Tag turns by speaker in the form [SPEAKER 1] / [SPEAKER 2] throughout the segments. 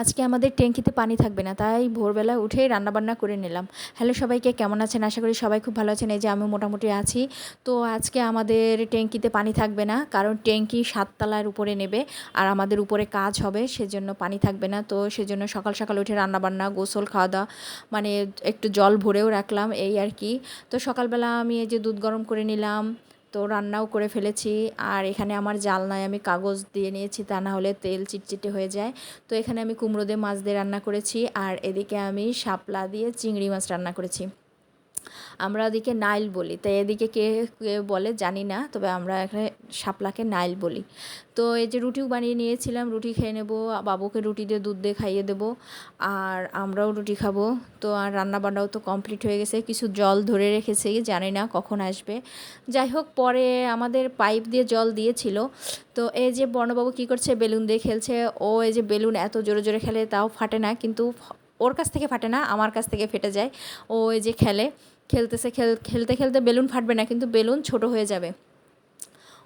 [SPEAKER 1] আজকে আমাদের ট্যাঙ্কিতে পানি থাকবে না, তাই ভোরবেলা উঠেই রান্নাবান্না করে নিলাম। হ্যালো সবাইকে, কেমন আছেন? আশা করি সবাই খুব ভালো আছেন। এই যে আমি মোটামুটি আছি। তো আজকে আমাদের ট্যাঙ্কিতে পানি থাকবে না, কারণ ট্যাঙ্কি সাততলার উপরে নেবে আর আমাদের উপরে কাজ হবে, সেজন্য পানি থাকবে না। তো সেজন্য সকাল সকাল উঠে রান্নাবান্না, গোসল খাওয়া দাওয়া মানে একটু জল ভরেও রাখলাম, এই আর কি। তো সকালবেলা আমি এই যে দুধ গরম করে নিলাম তো রান্নাও করে ফেলেছি। আর এখানে আমার জাল জালনায় আমি কাগজ দিয়ে নিয়েছি, তা না হলে তেল চিটচিটে হয়ে যায়। তো এখানে আমি কুমড়ো দিয়ে মাছ দিয়ে রান্না করেছি, আর এদিকে আমি শাপলা দিয়ে চিংড়ি মাছ রান্না করেছি। আমরা ওদিকে নাইল বলি। তাই এদিকে কে কে বলে জানি না, তবে আমরা এখানে শাপলাকে নাইল বলি। তো এই যে রুটিও বানিয়ে নিয়েছিলাম, রুটি খেয়ে নেব, বাবুকে রুটি দিয়ে দুধ দিয়ে খাইয়ে দেবো, আর আমরাও রুটি খাব। তো আর রান্না বান্নাও তো কমপ্লিট হয়ে গেছে, কিছু জল ধরে রেখেছে, জানি না কখন আসবে। যাই হোক, পরে আমাদের পাইপ দিয়ে জল দিয়েছিল। তো এই যে বর্ণবাবু কী করছে, বেলুন দিয়ে খেলছে। ও এই যে বেলুন এত জোরে জোরে খেলে তাও ফাটে না, কিন্তু ওর কাছ থেকে ফাটে না, আমার কাছ থেকে ফেটে যায়। ও এই যে খেলে, খেলতেছে, খেল, খেলতে খেলতে বেলুন ফাটবে না, কিন্তু বেলুন ছোট হয়ে যাবে।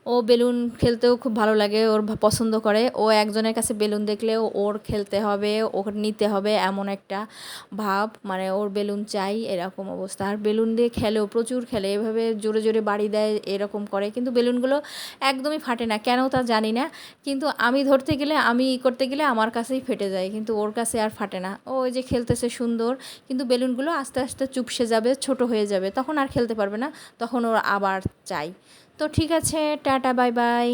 [SPEAKER 1] ও বেলুন খেলতেও খুব ভালো লাগে, ওর পছন্দ করে। ও একজনের কাছে বেলুন দেখলেও ওর খেলতে হবে ওকে নিতে হবে এমন একটা ভাব মানে ওর বেলুন চাই এরকম অবস্থা। আর বেলুন দিয়ে খেলেও, প্রচুর খেলে, এভাবে জোরে জোরে বাড়ি দেয় এরকম করে। কিন্তু বেলুনগুলো একদমই ফাটে না, কেন তা জানি না। কিন্তু আমি ধরতে গেলে, আমি ই করতে গেলে আমার কাছেই ফেটে যায়, কিন্তু ওর কাছে আর ফাটে না। ও ওই যে খেলতেছে সুন্দর, কিন্তু বেলুনগুলো আস্তে আস্তে চুপসে যাবে, ছোট হয়ে যাবে, তখন আর খেলতে পারবে না, তখন ওর আবার চাই। তো ঠিক আছে টাটা বাই বাই